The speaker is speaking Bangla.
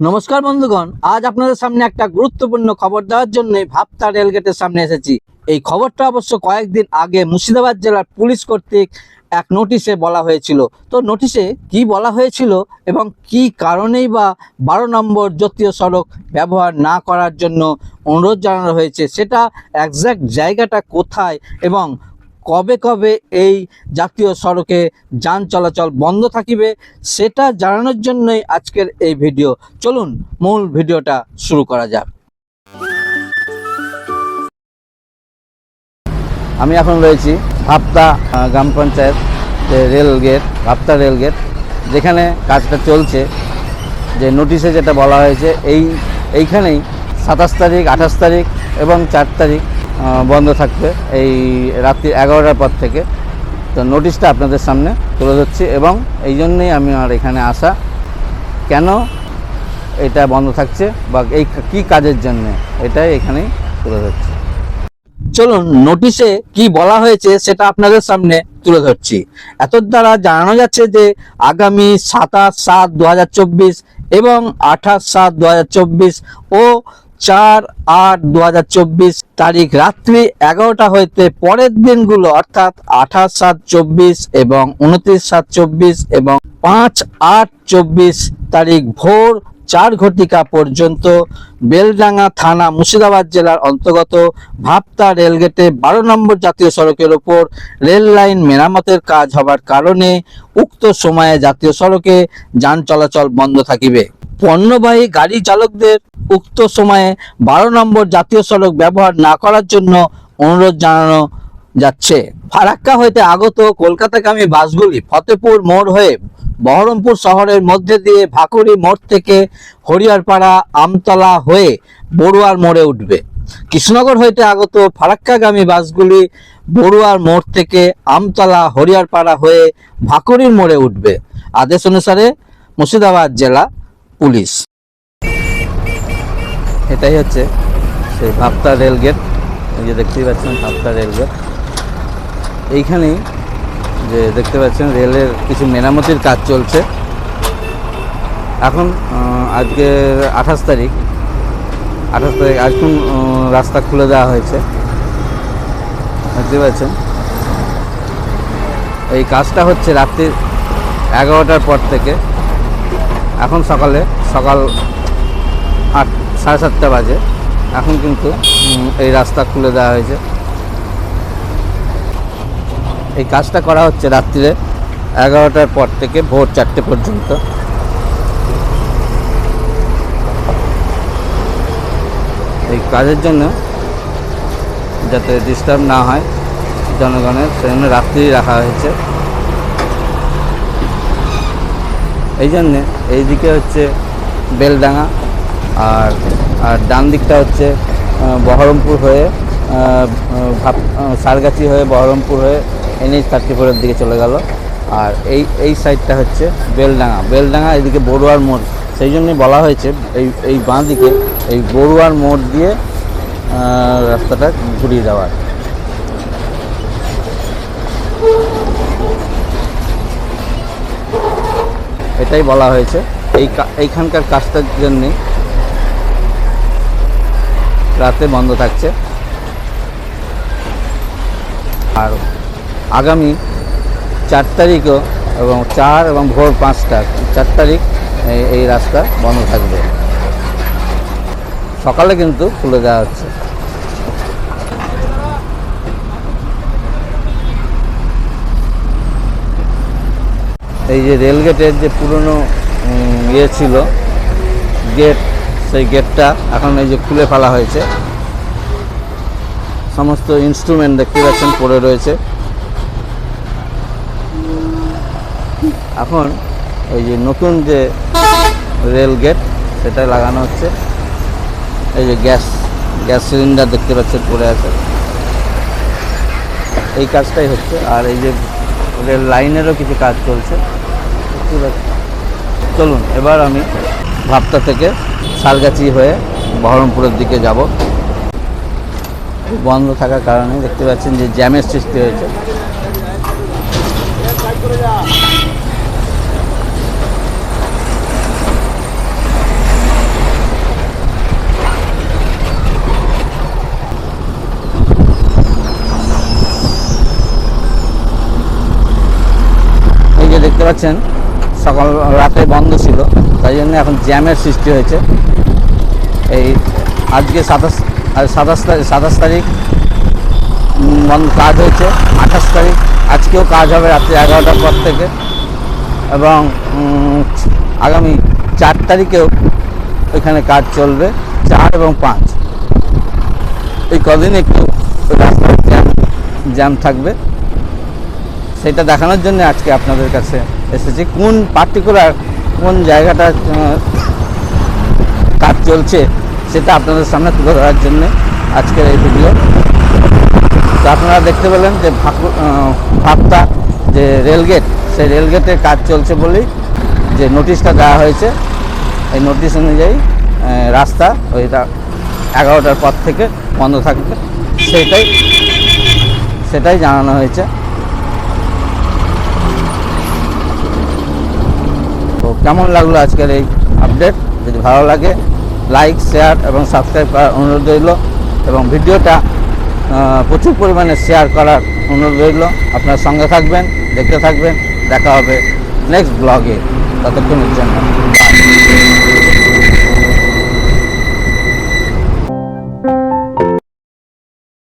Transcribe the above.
নমস্কার বন্ধুগণ, আজ আপনাদের সামনে একটা গুরুত্বপূর্ণ খবর দেওয়ার জন্য ভাবতা রেলগেটের সামনে এসেছি। এই খবরটা অবশ্য কয়েকদিন আগে মুর্শিদাবাদ জেলার পুলিশ কর্তৃক এক নোটিশে বলা হয়েছিল। তো নোটিশে কি বলা হয়েছিল এবং কি কারণেই বা বারো নম্বর জাতীয় সড়ক ব্যবহার না করার জন্য অনুরোধ জানানো হয়েছে, সেটা একজ্যাক্ট জায়গাটা কোথায় এবং কবে কবে এই জাতীয় সড়কে যান চলাচল বন্ধ থাকিবে, সেটা জানানোর জন্যই আজকের এই ভিডিও। চলুন, মূল ভিডিওটা শুরু করা যাক। আমি এখন রয়েছি ভাপ্তা গ্রাম panchayat rail gate, Bhapta rail gate, যেখানে কাজটা চলছে। যে নোটিশে যেটা বলা হয়েছে, এই, এইখানেই সাতাশ তারিখ, আঠাশ তারিখ এবং চার তারিখ বন্ধ থাকবে এই রাত্রি এগারোটার পর থেকে। তো নোটিশটা আপনাদের সামনে তুলে ধরছি এবং এই জন্যেই আমি আর এখানে আসা। কেন এটা বন্ধ থাকছে বা এই কি কাজের জন্য এটাই এখানেই তুলে ধরছি। চলুন নোটিশে কি বলা হয়েছে সেটা আপনাদের সামনে তুলে ধরছি। এত দ্বারা জানানো যাচ্ছে যে আগামী সাতাশ সাত দু এবং আঠাশ সাত দু ও চার আট দু তারিখ রাত্রি এগারোটা হইতে পরের দিনগুলো, অর্থাৎ আঠাশ সাত চব্বিশ এবং উনত্রিশ সাত চব্বিশ এবং পাঁচ আট চব্বিশ তারিখ ভোর চার ঘটিকা পর্যন্ত বেলডাঙ্গা থানা মুর্শিদাবাদ জেলার অন্তর্গত ভাপ্তা রেলগেটে বারো নম্বর জাতীয় সড়কের ওপর রেল লাইন মেরামতের কাজ হবার কারণে উক্ত সময়ে জাতীয় সড়কে যান চলাচল বন্ধ থাকিবে। পণ্যবাহী গাড়ি চালকদের উক্ত সময়ে বারো নম্বর জাতীয় সড়ক ব্যবহার না করার জন্য অনুরোধ জানানো যাচ্ছে। ফারাক্কা হইতে আগত কলকাতাগামী বাসগুলি ফতেপুর মোড় হয়ে বহরমপুর শহরের মধ্যে দিয়ে ভাকুড়ি মোড় থেকে হরিয়ারপাড়া, আমতলা হয়ে বড়ুয়ার মোড়ে উঠবে। কৃষ্ণনগর হইতে আগত ফারাক্কাগামী বাসগুলি বড়ুয়ার মোড় থেকে আমতলা, হরিয়ারপাড়া হয়ে ভাকুরির মোড়ে উঠবে। আদেশ অনুসারে মুর্শিদাবাদ জেলা পুলিশ। এটাই হচ্ছে সেই ভাপ্তা রেলগেট এই যে দেখতেই পাচ্ছেন ভাপ্তা রেলগেট এইখানেই যে দেখতে পাচ্ছেন রেলের কিছু মেরামতির কাজ চলছে। এখন আজকে আঠাশ তারিখ। আঠাশ তারিখ এখন রাস্তা খুলে দেওয়া হয়েছে। দেখতে পাচ্ছেন? এই কাজটা হচ্ছে রাত্রির এগারোটার পর থেকে। এখন সকালে, সকাল আট, সাড়ে সাতটা বাজে। এখন কিন্তু এই রাস্তা খুলে দেওয়া হয়েছে। এই কাজটা করা হচ্ছে রাত্রিরে এগারোটার পর থেকে ভোর চারটে পর্যন্ত। এই কাজের জন্য যাতে ডিস্টার্ব না হয় জনগণের সেজন্য রাত্রি রাখা হয়েছে। এই জন্যে এইদিকে হচ্ছে বেলডাঙ্গা আর আর ডান দিকটা হচ্ছে বহরমপুর হয়ে আহ, সারগাছি হয়ে বহরমপুর হয়ে এনএইচ থার্টি ফোরের দিকে চলে গেল। আর এই এই সাইডটা হচ্ছে বেলডাঙ্গা। বেলডাঙ্গা এদিকে বড়ুয়ার মোড়। সেই জন্যই বলা হয়েছে এই এই বাঁ দিকে এই বড়ুয়ার মোড় দিয়ে রাস্তাটা ঘুরিয়ে দেওয়ার এটাই বলা হয়েছে। এই এইখানকার কাজটার জন্যে রাতে বন্ধ থাকছে। আর আগামী চার তারিখও এবং চার এবং ভোর পাঁচটা, চার তারিখ এই- রাস্তা বন্ধ থাকবে। সকালে কিন্তু খুলে দেওয়া হচ্ছে। এই যে রেলগেটের যে পুরনো ইয়ে ছিল গেট সেই গেটটা এখন এই যে খুলে ফেলা হয়েছে। সমস্ত ইনস্ট্রুমেন্ট দেখতে পাচ্ছেন, পড়ে রয়েছে। এখন এই যে নতুন যে রেল গেট সেটা লাগানো হচ্ছে। এই যে গ্যাস গ্যাস সিলিন্ডার দেখতে পাচ্ছেন, পড়ে আছে। এই কাজটাই হচ্ছে, আর এই যে রেল লাইনেরও কিছু কাজ চলছে। চলুন, এবার আমি ভাপটা থেকে শালগাছি হয়ে বহরমপুরের দিকে যাব। বন্ধ থাকার কারণে দেখতে পাচ্ছেন যে জ্যামের সৃষ্টি হয়েছে। দেখতে পাচ্ছেন সকাল রাতে বন্ধ ছিল। তাই জন্য এখন জ্যামের সৃষ্টি হয়েছে। এই আজকে সাতাশ সাতাশ তারিখ সাতাশ তারিখ বন্ধ কাজ হয়েছে। আঠাশ তারিখ, আজকেও কাজ হবে রাত্রি এগারোটার পর থেকে। এবং আগামী চার তারিখেও এখানে কাজ চলবে, চার এবং পাঁচ। এই কদিন একটু রাস্তায় জ্যাম জ্যাম থাকবে। সেটা দেখানোর জন্য আজকে আপনাদের কাছে এসেছি কোন পার্টিকুলার কোন জায়গাটা কাজ চলছে সেটা আপনাদের সামনে তুলে ধরার জন্য আজকের এই ভিডিও তো আপনারা দেখতে পেলেন যে আহ, যে রেলগেট সেই রেলগেটের কাজ চলছে বলেই যে নোটিশটা দেওয়া হয়েছে। এই নোটিশ অনুযায়ী রাস্তা ওইটা এগারোটার পর থেকে বন্ধ থাকবে। সেটাই সেটাই জানানো হয়েছে তো কেমন লাগল আজকের এই আপডেট যদি ভালো লাগে লাইক শেয়ার এবং সাবস্ক্রাইব করার অনুরোধ রইল এবং ভিডিওটা প্রচুর পরিমাণে শেয়ার করার অনুরোধ রইল। আপনার সঙ্গে থাকবেন, দেখতে থাকবেন, দেখা হবে নেক্সট ব্লগে ততক্ষণের জন্য.